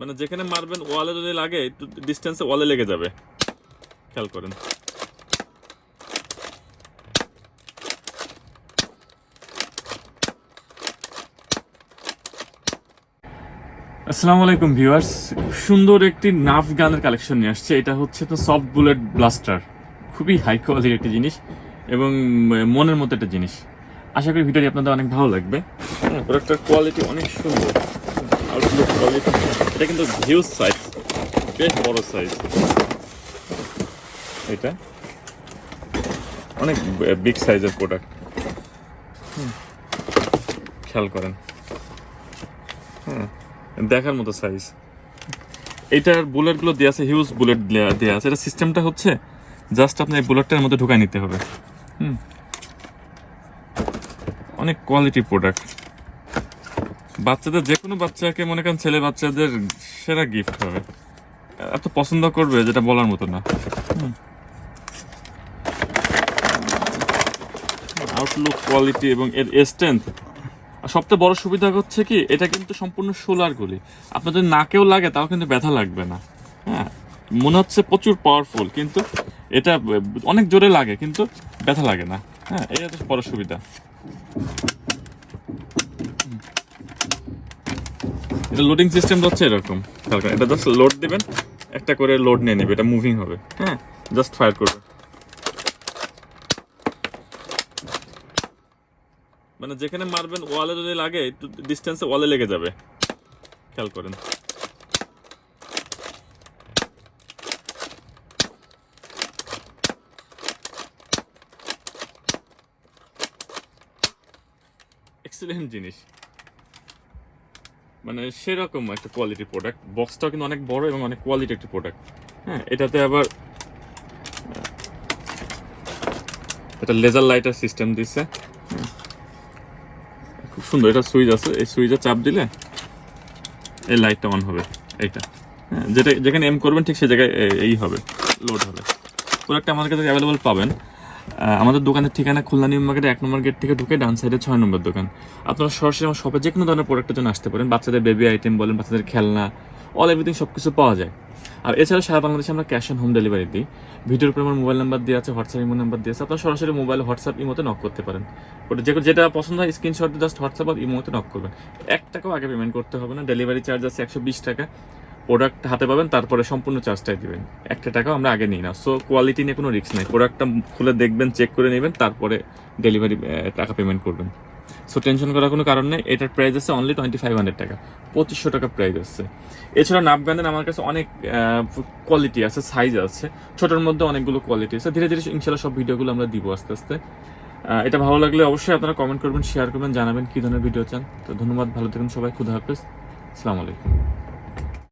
মানে যেখানে মারবেন ওয়ালে যদি লাগে একটু ডিস্টেন্সে ওয়ালে লেগে যাবে। খেয়াল করেন। আসসালামু আলাইকুম ভিউয়ার্স। সুন্দর একটি নাফ গানের কালেকশন নিয়ে আসছে। এটা হচ্ছে তো সফট বুলেট ব্লাস্টার খুবই হাই কোয়ালিটির একটি জিনিস এবং মনের মতো একটা জিনিস। আশা করি ভিডিওটি আপনাদের অনেক ভালো লাগবে। হ্যাঁ প্রোডাক্টের কোয়ালিটি অনেক সুন্দর। আউটলুক এটা কিন্তু হিউজ সাইজ বেশ বড় সাইজ এটা? অনেক বিগ সাইজের প্রোডাক্ট খেয়াল করেন। হ্যাঁ দেখার মতো সাইজ এইটার বুলেটগুলো দেওয়া আছে হিউজ বুলেট দেওয়া আছে। এটা সিস্টেমটা হচ্ছে জাস্ট আপনি এই বুলেটটার মধ্যে ঢুকাই নিতে হবে। হুম। অনেক কোয়ালিটি প্রোডাক্ট বাচ্চাদের যে কোনো বাচ্চাকে, মনে করেন ছেলে বাচ্চাদের সেরা গিফট হবে। এত পছন্দ করবে যেটা বলার মতো না। আউটলুক কোয়ালিটি এবং এর স্ট্রেংথ সবচেয়ে বড় সুবিধা হচ্ছে কি, এটা কিন্তু সম্পূর্ণ সোলার গুলি। আপনার যদি নাকেও লাগে, তাও কিন্তু ব্যথা লাগবে না। হ্যাঁ মনে হচ্ছে প্রচুর পাওয়ারফুল কিন্তু এটা অনেক জোরে লাগে, কিন্তু ব্যথা লাগে না। হ্যাঁ এটা তো বড় সুবিধা। এটা লোডিং সিস্টেম হচ্ছে এরকম। করেন। এটা জাস্ট লোড দিবেন, একটা করে লোড নিয়ে নেবে, এটা মুভিং হবে। হ্যাঁ জাস্ট ফায়ার করবে। মানে যেখানে মারবেন ওয়ালে যদি লাগে, একটু ডিস্টেন্সে ওয়ালে লেগে যাবে। খেয়াল করেন। এক্সিলেন্ট জিনিস। মানে সেরকম একটা কোয়ালিটি প্রোডাক্ট বক্সটাও কিন্তু অনেক বড় এবং অনেক কোয়ালিটি একটা প্রোডাক্ট হ্যাঁ এটাতে আবার এটা লেজার লাইটার সিস্টেম দিচ্ছে খুব সুন্দর এটা সুইচ আছে। এই সুইচে চাপ দিলে এই লাইটটা অন হবে, এইটা। হ্যাঁ যেটা যেখানে এম করবেন ঠিক সেই জায়গায় এই হবে লোড হবে। প্রোডাক্টটা আমাদের কাছে অ্যাভেলেবল পাবেন। আমাদের দোকানের ঠিকানা খুলনা নিউ মার্কেটে এক নম্বর গেট থেকে ঢুকে ডান সাইডে ছয় নম্বর দোকান। আপনারা সরাসরি আমার শপে যে কোনো ধরনের প্রোডাক্টের জন্য আসতে পারেন। বাচ্চাদের বেবি আইটেম বলেন, বাচ্চাদের খেলনা অল এভরিথিং সব কিছু পাওয়া যায়। আর এছাড়া সারা বাংলাদেশে আমরা ক্যাশ অন হোম ডেলিভারি দিই। ভিডিওর উপর আমার মোবাইল নাম্বার দিয়ে আছে হোয়াটসঅ্যাপ ইমো নাম্বার দিয়ে আছে। আপনারা সরাসরি মোবাইল হোয়াটসঅ্যাপ ইমোতে নক করতে পারেন। ওটা যে যেটা পছন্দ হয় স্ক্রিনশট জাস্ট হোয়াটসঅ্যাপ আর ইমোতে নক করবেন। এক টাকাও আগে পেমেন্ট করতে হবে না। ডেলিভারি চার্জ আছে একশো বিশ টাকা। প্রোডাক্ট হাতে পাবেন, তারপরে সম্পূর্ণ চার্জটাই দিবেন। একটা টাকাও আমরা আগে নিই না। সো কোয়ালিটি নিয়ে কোনো রিস্ক নাই। প্রোডাক্টটা খুলে দেখবেন চেক করে নেবেন, তারপরে ডেলিভারি টাকা পেমেন্ট করবেন। সো টেনশন করার কোনো কারণ নেই। এটার প্রাইস আছে অনলি টোয়েন্টি ফাইভ হান্ড্রেড টাকা। পঁচিশশো টাকা প্রাইস আছে। এছাড়া নাপগানের আমার কাছে অনেক কোয়ালিটি আছে সাইজ আছে। ছোটোর মধ্যে অনেকগুলো কোয়ালিটি আছে। ধীরে ধীরে ইনশাল্লাহ সব ভিডিওগুলো আমরা দিব আস্তে আস্তে। এটা ভালো লাগলে অবশ্যই আপনারা কমেন্ট করবেন শেয়ার করবেন, জানাবেন কী ধরনের ভিডিও চান। তো ধন্যবাদ, ভালো থাকুন সবাই। খুদা হাফেজ। আসসালামু আলাইকুম।